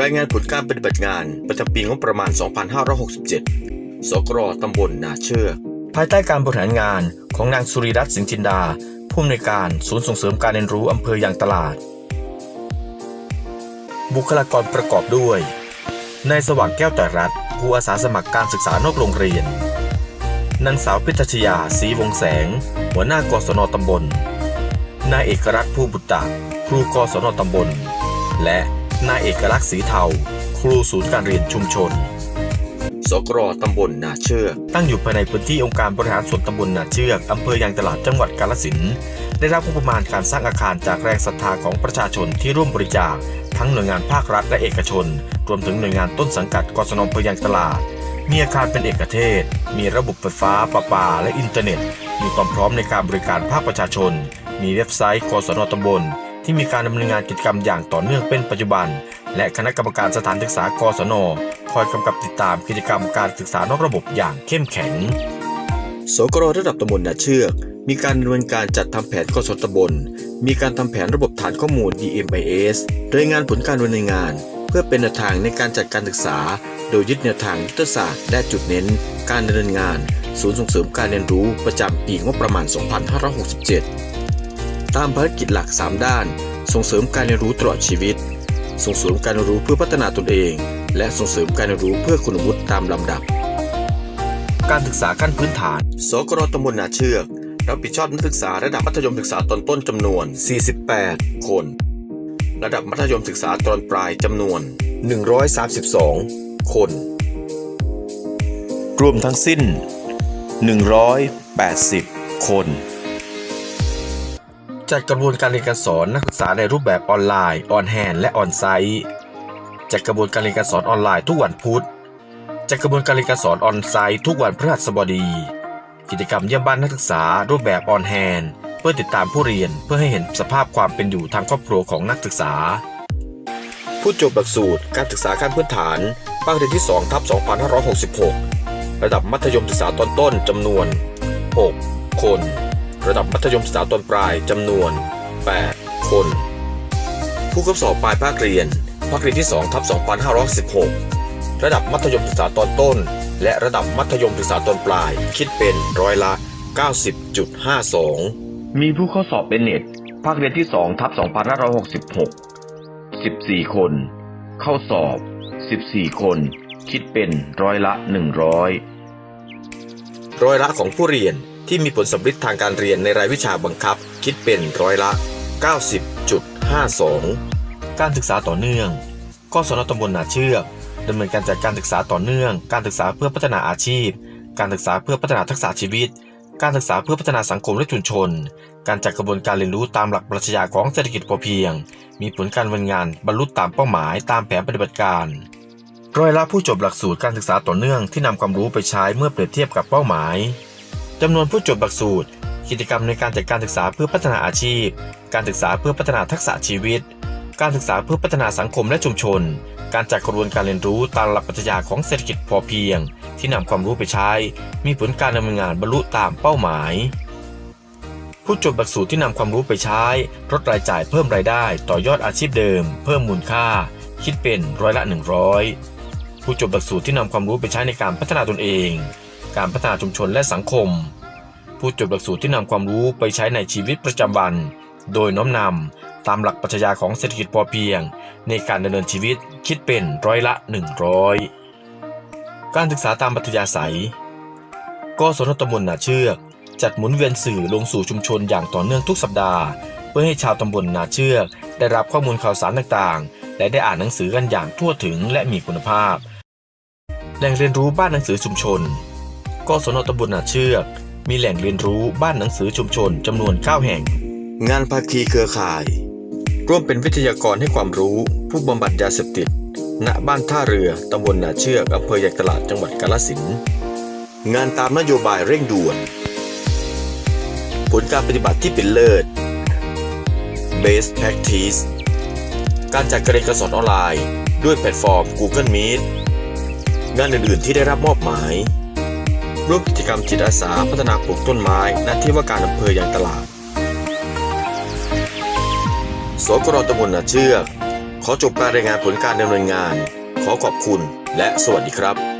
รายงานผลการปฏิบัติงานประจำปีงบประมาณ 2567 สกรตำบลนาเชือก ภายใต้การบริหารงานของนางสุริรัตน์สิงห์จินดา ผู้อำนวยการศูนย์ส่งเสริมการเรียนรู้อำเภอยางตลาด บุคลากรประกอบด้วยนายสว่างแก้วแต่รัฐผู้อาสาสมัครการศึกษานอกโรงเรียน นางสาวพิทชยาศรีวงแสง หัวหน้ากศนตำบล นายเอกรักษ์ผู้บุตรครูกศนตำบล และ นายเอกลักษณ์สีเทา ครูศูนย์การเรียนชุมชน สกรตำบลนาเชือก ตั้งอยู่ภายในพื้นที่องค์การบริหารส่วนตำบลนาเชือกอำเภอยางตลาดจังหวัดกาฬสินธุ์ได้รับงบประมาณการสร้างอาคารจากแรงศรัทธาของประชาชนที่ร่วมบริจาค ทั้งหน่วยงานภาครัฐและเอกชน รวมถึงหน่วยงานต้นสังกัดกศนอำเภอยางตลาด มีอาคารเป็นเอกเทศ มีระบบไฟฟ้าประปา และอินเทอร์เน็ต มีความพร้อมในการบริการภาคประชาชน มีเว็บไซต์กศนตำบล ที่มีการดำเนินงานกิจกรรมอย่างต่อเนื่องเป็นปัจจุบัน และคณะกรรมการสถานศึกษากศน คอยกำกับติดตามกิจกรรมการศึกษานอกระบบอย่างเข้มแข็งสกรระดับตำบลนาเชือก มีการดำเนินการจัดทำแผนกศตบล มีการทำแผนระบบฐานข้อมูล DMIS รายงานผลการดำเนินงาน เพื่อเป็นแนวทางในการจัดการศึกษา โดยยึดแนวทางยุทธศาสตร์และจุดเน้น การดำเนินงาน ศูนย์ส่งเสริมการเรียนรู้ประจำปีงบประมาณ 2567 ตามภารกิจหลัก 3 ด้าน ส่งเสริมการเรียนรู้ตลอดชีวิต ส่งเสริมการเรียนรู้เพื่อพัฒนาตนเอง และส่งเสริมการเรียนรู้เพื่อคุณวุฒิตามลำดับ การศึกษาขั้นพื้นฐาน สกรตำบลนาเชือก รับผิดชอบนักศึกษาระดับมัธยมศึกษาตอนต้นจำนวน 48 คน ระดับมัธยมศึกษาตอนปลายจำนวน 132 คน รวมทั้งสิ้น 180 คน จัดกระบวนการเรียนการสอนนักศึกษาในรูปแบบออนไลน์ออนแฮนและออนไซต์จัดกระบวนการเรียนการสอนออนไลน์ทุกวันพุธจัดกระบวนการเรียนการสอนออนไซต์ทุกวันพฤหัสบดี กิจกรรมเยี่ยมบ้านนักศึกษารูปแบบออนแฮนเพื่อติดตามผู้เรียนเพื่อให้เห็นสภาพความเป็นอยู่ทางครอบครัวของนักศึกษา ผู้จบหลักสูตรการศึกษาขั้นพื้นฐานภาคเรียนที่2ทับ2566 ระดับมัธยมศึกษาตอนต้นจำนวน 6 คน ระดับมัธยมศึกษาตอนปลายจำนวน 8 คน ผู้เข้าสอบปลายภาคเรียน ภาคเรียนที่2ทับ2516 ระดับมัธยมศึกษาตอนต้น และระดับมัธยมศึกษาตอนปลายคิดเป็นร้อยละ 90.52 มีผู้เข้าสอบเป็นเน็ต ภาคเรียนที่2ทับ2566 14 คน เข้าสอบ 14 คน คิดเป็นร้อยละ 100 ร้อยละของผู้เรียน ที่มีผลสำฤทธิ์ทางการเรียนในรายวิชาบังคับ คิดเป็นร้อยละ 90.52 การศึกษาต่อเนื่องกศนตำบลนาเชือกดำเนินการจัดการศึกษาต่อเนื่อง การศึกษาเพื่อพัฒนาอาชีพ การศึกษาเพื่อพัฒนาทักษะชีวิต การศึกษาเพื่อพัฒนาสังคมและชุมชน การจัดกระบวนการเรียนรู้ตามหลักปรัชญาของเศรษฐกิจพอเพียง มีผลการดำเนินงานบรรลุตามเป้าหมายตามแผนปฏิบัติการร้อยละผู้จบหลักสูตรการศึกษาต่อเนื่องที่นำความรู้ไปใช้เมื่อเปรียบเทียบกับเป้าหมาย จำนวนผู้จบหลักสูตร กิจกรรมในการจัดการศึกษาเพื่อพัฒนาอาชีพ การศึกษาเพื่อพัฒนาทักษะชีวิต การศึกษาเพื่อพัฒนาสังคมและชุมชน การจัดกระบวนการเรียนรู้ตามหลักปรัชญาของเศรษฐกิจพอเพียง ที่นำความรู้ไปใช้ มีผลการดำเนินงานบรรลุตามเป้าหมาย ผู้จบหลักสูตรที่นำความรู้ไปใช้ ลดรายจ่ายเพิ่มรายได้ ต่อยอดอาชีพเดิม เพิ่มมูลค่า คิดเป็นร้อยละ 100 ผู้จบหลักสูตรที่นำความรู้ไปใช้ในการพัฒนาตนเอง การพัฒนาชุมชนและสังคม ผู้จบหลักสูตรที่นำความรู้ไปใช้ในชีวิตประจำวัน โดยน้อมนำตามหลักปรัชญาของเศรษฐกิจพอเพียง ในการดำเนินชีวิตคิดเป็นร้อยละ 100 การศึกษาตามปัธยาศัยกศนตำบลนาเชือก จัดหมุนเวียนสื่อลงสู่ชุมชนอย่างต่อเนื่องทุกสัปดาห์ เพื่อให้ชาวตำบลนาเชือก ได้รับข้อมูลข่าวสารต่างๆ และได้อ่านหนังสือกันอย่างทั่วถึงและมีคุณภาพแหล่งเรียนรู้บ้านหนังสือชุมชน กศนตำบลนาเชือก มีแหล่งเรียนรู้บ้านหนังสือชุมชนจำนวน 9 แห่ง งานภาคีเครือข่าย ร่วมเป็นวิทยากรให้ความรู้ ผู้บำบัดยาเสพติด ณ บ้านท่าเรือตำบลนาเชือกอำเภอยางตลาดจังหวัดกาฬสินธุ์งานตามนโยบายเร่งด่วน ผลการปฏิบัติที่เป็นเลิศ Best Practice การจัดการเรียนการสอนออนไลน์ ด้วยแพลตฟอร์ม Google Meet งานอื่น ๆ ที่ได้รับมอบหมาย ร่วมกิจกรรมจิตอาสาพัฒนาปลูกต้นไม้ณที่ว่าการอำเภอยางตลาดสกรตำบลนาเชือก ขอจบการรายงานผลการดำเนินงาน ขอขอบคุณและสวัสดีครับ